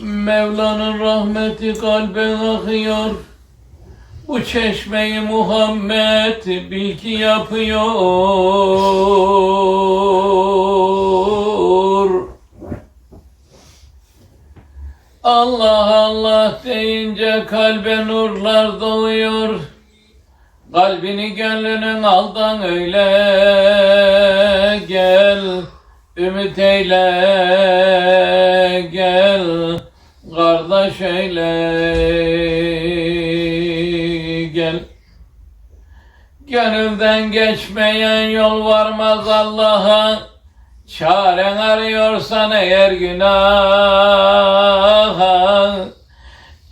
Mevla'nın rahmeti kalbe akıyor. Bu çeşmeyi Muhammed bil ki yapıyor. Allah Allah deyince kalbe nurlar doğuyor. Kalbini gönlünün aldan öyle gel. Ümit eyle gel. Kardeş eyle gel. Gönülden geçmeyen yol varmaz Allah'a. Çaren arıyorsan eğer günaha.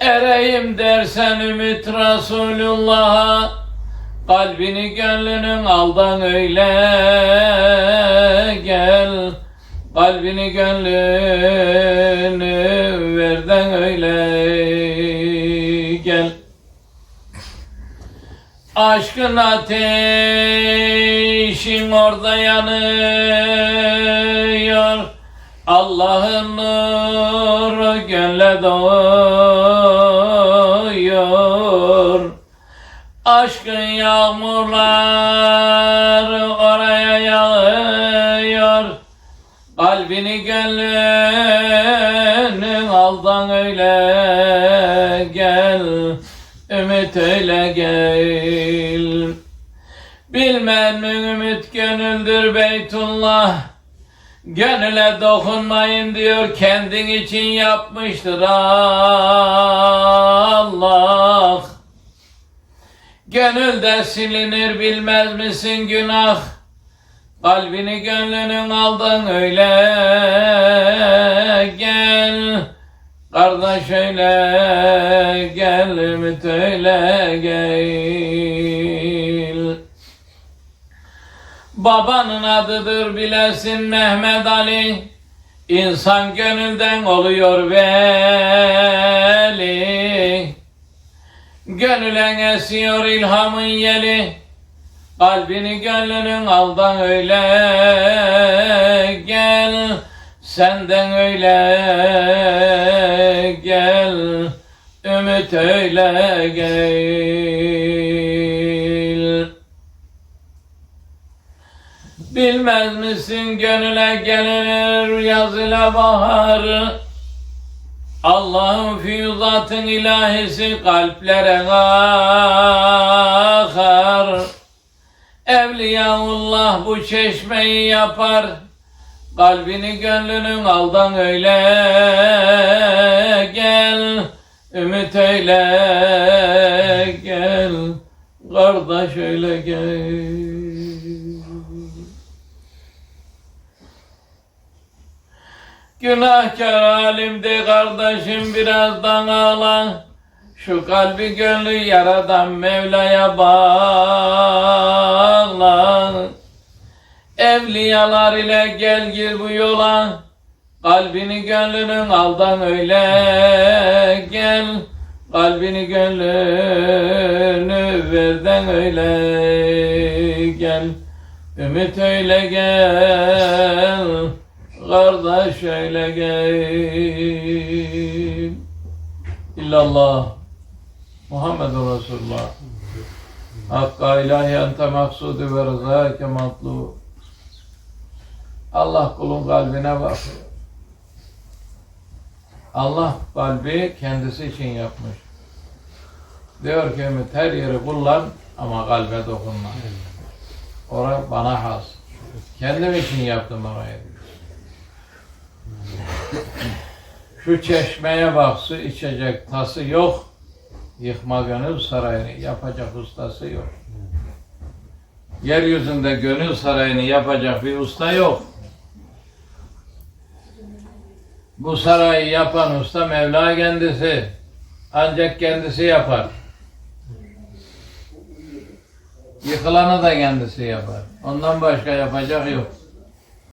Ereyim dersen ümit Resulullah'a. Kalbini gönlünün aldan öyle gel. Kalbini gönlünü verden öyle gel. Aşkın ateşin orada yanıyor. Allah'ın nuru gönle doğuyor. Aşkın yağmurlar oraya yağıyor. Kalbini gönlünün öyle gel. Ümit öyle gel. Bilmem mi ümit gönüldür Beytullah. Gönüle dokunmayın diyor kendin için yapmıştır Allah. Gönülde silinir bilmez misin günah? Kalbini gönlünün aldın öyle gel. Kardeş öyle gel, ümit öyle gel. Babanın adıdır bilesin Mehmet Ali. İnsan gönülden oluyor veli. Gönülen esiyor ilhamın yeli. Kalbini gönlünün aldan öyle gel. Senden öyle Ümit öyle gel. Bilmez misin gönüle gelir yaz ile bahar. Allah'ın füyüzatın ilahisi kalplere akar. Evliyaullah bu çeşmeyi yapar. Kalbini gönlünün aldan öyle gel. Ümit öyle gel. Kardeş öyle gel. Günahkar halimde kardeşim birazdan ağla. Şu kalbi gönlü yaradan Mevla'ya bağla. Evliyalar ile gel gir bu yola. Kalbini gönlünün aldan öyle. Kalbini gönlünü verden öyle gel. Ümit öyle gel. Kardeş öyle gel. İllallah. Muhammedur Resulullah. Hakka ilahi ente maksudu ve rızâke matlu. Allah kulun kalbine bakıyor. Allah kalbi kendisi için yapmış. Diyor ki Ümit her yeri kullan ama kalbe dokunma. Orası bana has. Kendim için yaptım orayı. Şu çeşmeye bak su içecek tası yok. Yıkma gönül sarayını yapacak ustası yok. Yeryüzünde gönül sarayını yapacak bir usta yok. Bu sarayı yapan usta Mevla kendisi. Ancak kendisi yapar. Yıkılanı da kendisi yapar. Ondan başka yapacak yok.